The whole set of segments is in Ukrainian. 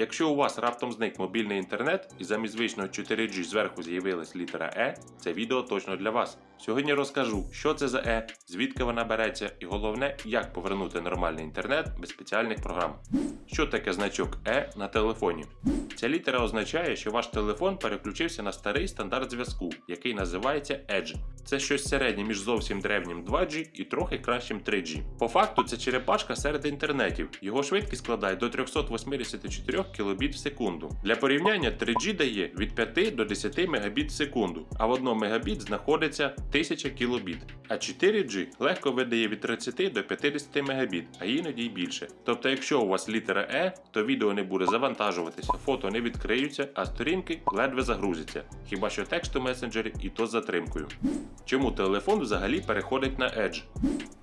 Якщо у вас раптом зник мобільний інтернет і замість звичного 4G зверху з'явилась літера E, це відео точно для вас. Сьогодні розкажу, що це за E, звідки вона береться, і головне, як повернути нормальний інтернет без спеціальних програм. Що таке значок E на телефоні? Ця літера означає, що ваш телефон переключився на старий стандарт зв'язку, який називається Edge. Це щось середнє між зовсім древнім 2G і трохи кращим 3G. По факту це черепашка серед інтернетів. Його швидкість складає до 384 кбіт в секунду. Для порівняння 3G дає від 5 до 10 Мбіт в секунду, а в 1 Мбіт знаходиться 1000 кбіт. А 4G легко видає від 30 до 50 Мбіт, а іноді й більше. Тобто, якщо у вас літера E, то відео не буде завантажуватися, фото не відкриються, а сторінки ледве загрузяться. Хіба що текст у месенджері і то з затримкою. Чому телефон взагалі переходить на Edge?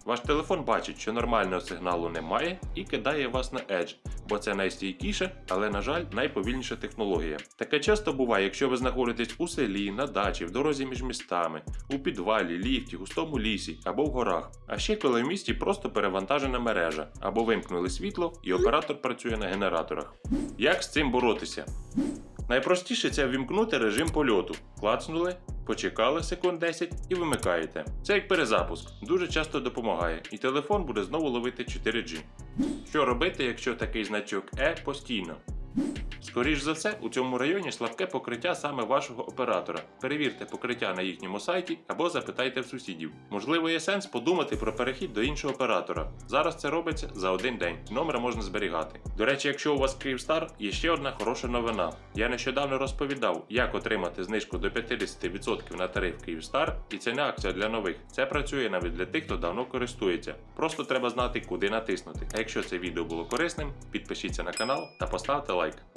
Ваш телефон бачить, що нормального сигналу немає і кидає вас на Edge, бо це найстійкіша, але, на жаль, найповільніша технологія. Таке часто буває, якщо ви знаходитесь у селі, на дачі, в дорозі між містами, у підвалі, ліфті, густому лісі або в горах. А ще коли в місті просто перевантажена мережа, або вимкнули світло і оператор працює на генераторах. Як з цим боротися? Найпростіше це ввімкнути режим польоту. Клацнули, почекали секунд 10 і вимикаєте. Це як перезапуск, дуже часто допомагає, і телефон буде знову ловити 4G. Що робити, якщо такий значок E постійно? Скоріш за все, у цьому районі слабке покриття саме вашого оператора. Перевірте покриття на їхньому сайті або запитайте в сусідів. Можливо, є сенс подумати про перехід до іншого оператора. Зараз це робиться за один день. Номер можна зберігати. До речі, якщо у вас Київстар, є ще одна хороша новина. Я нещодавно розповідав, як отримати знижку до 50% на тариф Київстар, і це не акція для нових. Це працює навіть для тих, хто давно користується. Просто треба знати, куди натиснути. А якщо це відео було корисним, підпишіться на канал та поставте лайк. like.